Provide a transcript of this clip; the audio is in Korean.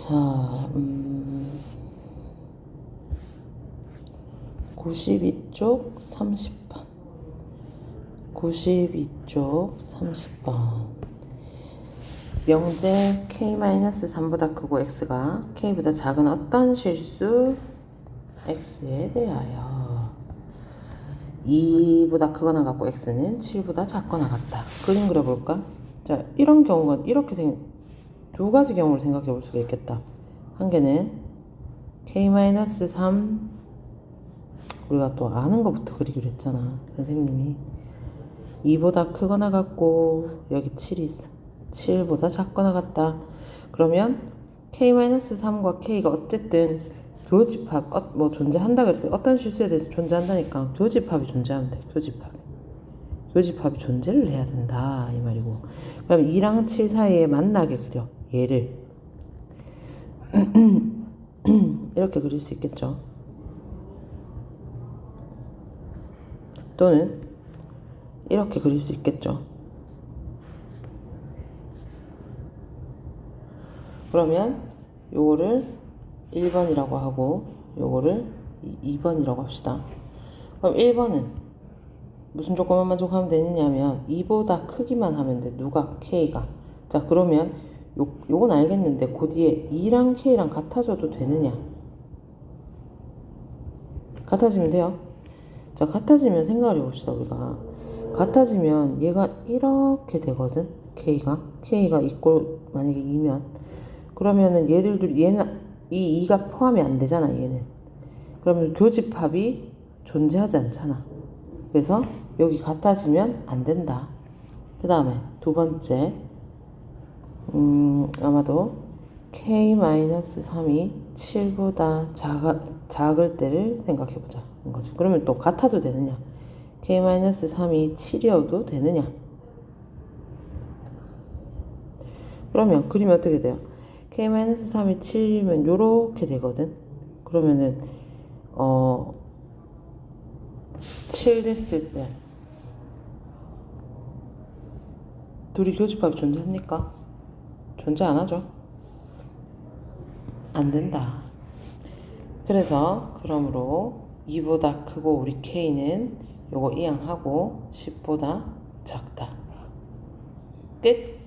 자, 음, 92쪽 30번. 92쪽 30번. 명제 k-3보다 크고 x가 k보다 작은 어떤 실수 x에 대하여 2보다 크거나 같고 x는 7보다 작거나 같다. 그림 그려볼까? 자, 이런 경우가 이렇게 생, 두 가지 경우를 생각해 볼 수가 있겠다. 한 개는 k-3 우리가 또 아는 것부터 그리기로 했잖아. 선생님이 2보다 크거나 같고 여기 7이 있어. 7보다 작거나 같다. 그러면 k-3과 k가 어쨌든 교집합 어, 뭐 존재한다 그랬어요. 어떤 실수에 대해서 존재한다니까 교집합이 존재하면 돼. 교집합. 교집합이 존재를 해야 된다 이 말이고. 그럼 2랑 7 사이에 만나게 그려. 얘를 이렇게 그릴 수 있겠죠. 또는 이렇게 그릴 수 있겠죠. 그러면 요거를 1번이라고 하고 요거를 2번이라고 합시다. 그럼 1번은 무슨 조건만 만족하면 되느냐면 2보다 크기만 하면 돼. 누가? K가. 자 그러면 요, 요건 알겠는데 그 뒤에 2랑 K랑 같아져도 되느냐? 같아지면 돼요. 자 같아지면 생각을 해봅시다 우리가. 같아지면 얘가 이렇게 되거든. K가. K가 이꼴 만약에 2면 그러면은 얘들도 얘는 이 2가 포함이 안 되잖아 얘는. 그러면 교집합이 존재하지 않잖아. 그래서 여기 같아지면 안 된다. 그 다음에 두 번째, 음, 아마도 k-3이 7보다 작아, 작을 때를 생각해 보자. 거지. 그러면 또 같아도 되느냐? k-3이 7이어도 되느냐? 그러면 그림이 어떻게 돼요? k-3이 7이면 요렇게 되거든. 그러면은 어, 7 됐을 때 둘이 교집합이 존재합니까? 존재 안 하죠. 안 된다. 그래서 그러므로 2보다 크고 우리 K는 요거 이항하고 10보다 작다. 끝.